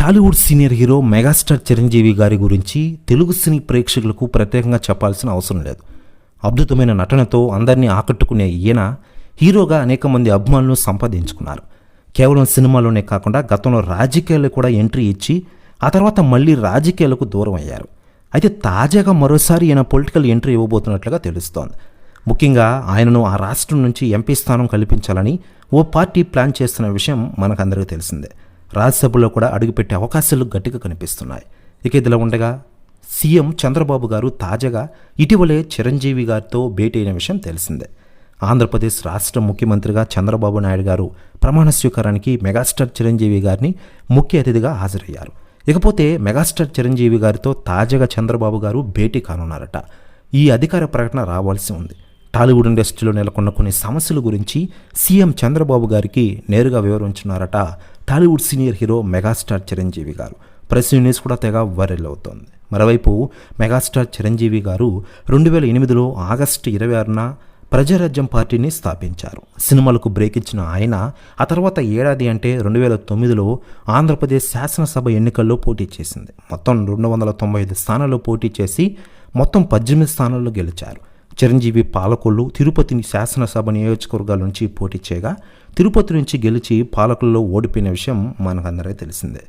Tollywood senior hero megastar Chiranjeevi గారి గురించి తెలుగు సినీ ప్రేక్షకులకు ప్రత్యేకంగా చెప్పాల్సిన అవసరం లేదు. అద్భుతమైన నటనతో అందరినీ ఆకట్టుకునే ఈయన హీరోగా అనేక మంది అభిమానులను సంపాదించుకున్నారు. కేవలం సినిమాలోనే కాకుండా గతంలో రాజకీయాలు కూడా ఎంట్రీ ఇచ్చి ఆ తర్వాత మళ్ళీ రాజకీయాలకు దూరం అయ్యారు. అయితే తాజాగా మరోసారి ఈయన పొలిటికల్ ఎంట్రీ ఇవ్వబోతున్నట్లుగా తెలుస్తోంది. ముఖ్యంగా ఆయనను ఆ రాష్ట్రం నుంచి ఎంపీ స్థానం కల్పించాలని ఓ పార్టీ ప్లాన్ చేస్తున్న విషయం మనకందరికీ తెలిసిందే. రాజ్యసభలో కూడా అడుగుపెట్టే అవకాశాలు గట్టిగా కనిపిస్తున్నాయి. ఇక ఇదిలా ఉండగా సీఎం చంద్రబాబు గారు తాజాగా ఇటీవలే చిరంజీవి గారితో భేటీ అయిన విషయం తెలిసిందే. ఆంధ్రప్రదేశ్ రాష్ట్ర ముఖ్యమంత్రిగా చంద్రబాబు నాయుడు గారు ప్రమాణ స్వీకారానికి మెగాస్టార్ చిరంజీవి గారిని ముఖ్య అతిథిగా హాజరయ్యారు. ఇకపోతే మెగాస్టార్ చిరంజీవి గారితో తాజాగా చంద్రబాబు గారు భేటీ కానున్నారట. ఈ అధికార ప్రకటన రావాల్సి ఉంది. టాలీవుడ్ ఇండస్ట్రీలో నెలకొన్న కొన్ని సమస్యల గురించి సీఎం చంద్రబాబు గారికి నేరుగా వివరించున్నారట Tollywood senior hero megastar Chiranjeevi garu. Press news కూడా తెగ వైరల్ అవుతోంది. మరోవైపు మెగాస్టార్ చిరంజీవి గారు రెండు వేల ఎనిమిదిలో ఆగస్టు ఇరవై ఆరున ప్రజారాజ్యం పార్టీని స్థాపించారు. సినిమాలకు బ్రేక్ ఇచ్చిన ఆయన ఆ తర్వాత ఏడాది అంటే రెండు వేల తొమ్మిదిలో ఆంధ్రప్రదేశ్ శాసనసభ ఎన్నికల్లో పోటీ చేసింది. మొత్తం రెండు వందల తొంభై ఐదు స్థానాల్లో పోటీ చేసి మొత్తం పద్దెనిమిది స్థానాల్లో గెలిచారు. చిరంజీవి పాలకొల్లు తిరుపతిని శాసనసభ నియోజకవర్గాల నుంచి పోటీ చేయగా తిరుపతి నుంచి గెలిచి పాలకుల్లో ఓడిపోయిన విషయం మనకందరికీ తెలిసిందే.